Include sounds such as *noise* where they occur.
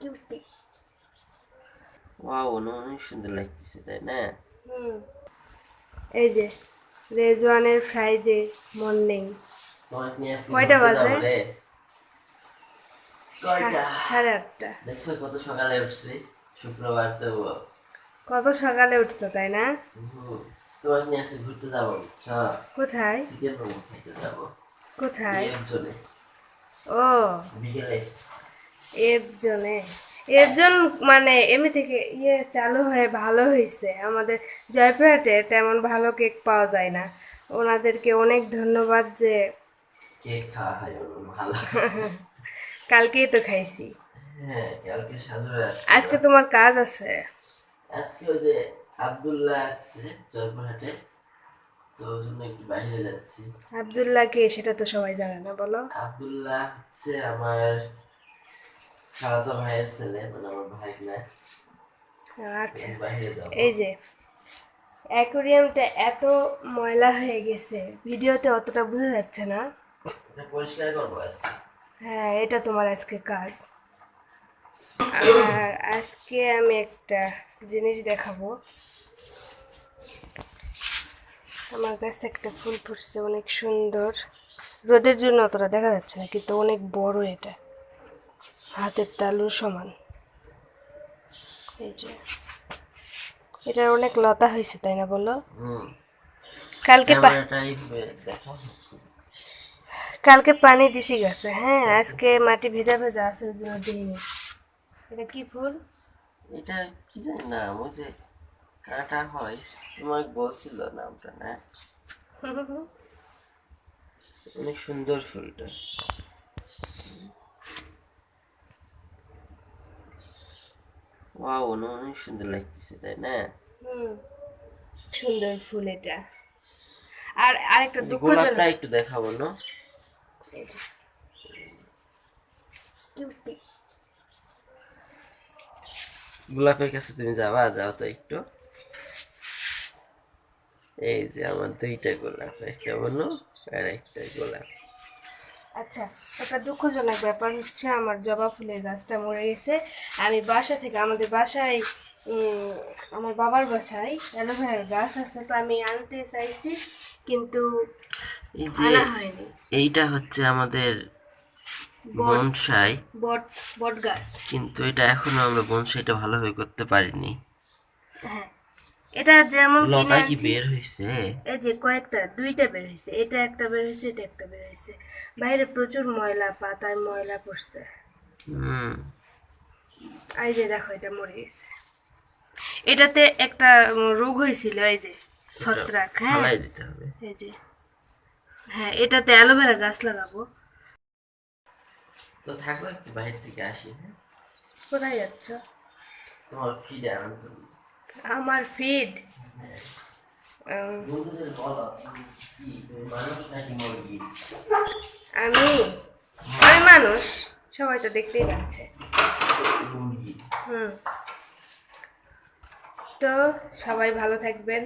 Cutie wow অনেক সুন্দর লাগতেছে তাই না এই যে রেজওয়ানের ফ্রাইডে মর্নিং কয়টা বাজে? সাড়ে আটটা। দেখছ কত সকালে উঠছি? শুক্রবার তো। কত সকালে উঠছো তাই না? তোমাকে নিয়ে ঘুরতে যাব কোথায়? চিকেন মোমো যাব। কোথায়? ও। বিকেলে। এফজনে। এফজন মানে এমনি থেকে ইয়ে চালু হয়ে ভালো হয়েছে আমাদের জয়পুরহাটে তেমন ভালো কেক পাওয়া যায় না। ওনাদেরকে অনেক ধন্যবাদ যে কেক খাওয়া হয় ভালো। *laughs* কালকেই তো খাইছি। হ্যাঁ কালকে সাজুরে আজকে তোমার কাজ আছে? আজকে ওই যে আব্দুল্লাহ আছে জয়পুরহাটে। তো ওর জন্য একটু বাইরে যাচ্ছি। আবদুল্লাহ কে সেটা তো সবাই জানে না বলো। আব্দুল্লাহ হচ্ছে আমার খালাতো ভাইয়ের ছেলে মানে আমার ভাই না আচ্ছা এই যে অ্যাকোরিয়ামটা এত ময়লা হয়ে গেছে ভিডিওতে অতটা বোঝা যাচ্ছে না। পরিষ্কার করব হ্যাঁ এটা তোমার আজকে কাজ। আর আজকে আমি একটা জিনিস দেখাবো। আমার কাছে একটা ফুল ফুটছে অনেক সুন্দর। রোদের জন্য অতটা দেখা যাচ্ছে না কিন্তু অনেক বড় এটা। হাতের তালুর সমান। এই যে। এটার অনেক লতা হয়েছে তাই না বলো? কালকে কালকে পানি দিছি গাছে হ্যাঁ আজকে মাটি ভেজা ভেজা আছে জন্য দিইনি এটা কি ফুল? এটা কি জানি না ওই যে কাটা হয় তোমার বলছিল নামটা না? *laughs* অনেক সুন্দর ফুলটা। ওয়াও অনেক সুন্দর লাগতেছে তাই না সুন্দর ফুল এটা আর আরেকটা দুঃখজনক গোলাপটা একটু দেখাবো না। গোলাপের কাছে তুমি যাবা যাও তো একটু এই যে আমার দুইটা গোলাপ একটা বলো আর একটা গোলাপ আচ্ছা একটা দুঃখজনক ব্যাপার হচ্ছে আমার জবা ফুলের গাছটা মরে গেছে। আমি বাসা থেকে আমাদের বাসায় আমার বাবার বাসায় অ্যালোভেরার গাছ আছে তো আমি আনতে চাইছি কিন্তু এই যে আনা হয়নি। এইটা হচ্ছে আমাদের বনসাই। বট বট গাছ কিন্তু এটা এখনও আমরা বনসাইটা ভালোভাবে করতে পারিনি। হ্যাঁ। এটা যেমন লতা কি বের হয়েছে? এই যে কয়েকটা দুইটা বের হয়েছে। এটা একটা বের হয়েছে এটা একটা বের হয়েছে। বাইরে প্রচুর ময়লা পাতায় ময়লা পড়ছে। হুম। এই যে দেখো এটা মরে গেছে। এটাতে একটা রোগ হয়েছিল এই যে ছত্রাক হ্যাঁ? ফালাই দিতে হবে। এই যে হ্যাঁ এটাতে অ্যালোভেরা গাছ লাগাবো। তো থাকো একটু বাইরে থেকে আসি হ্যাঁ? কোথায় যাচ্ছ? তোমার ফিরে আনন্দ আমার ফিড আমি আমি মানুষ সবাই তো দেখতেই পাচ্ছে। হুম। তো সবাই ভালো থাকবেন।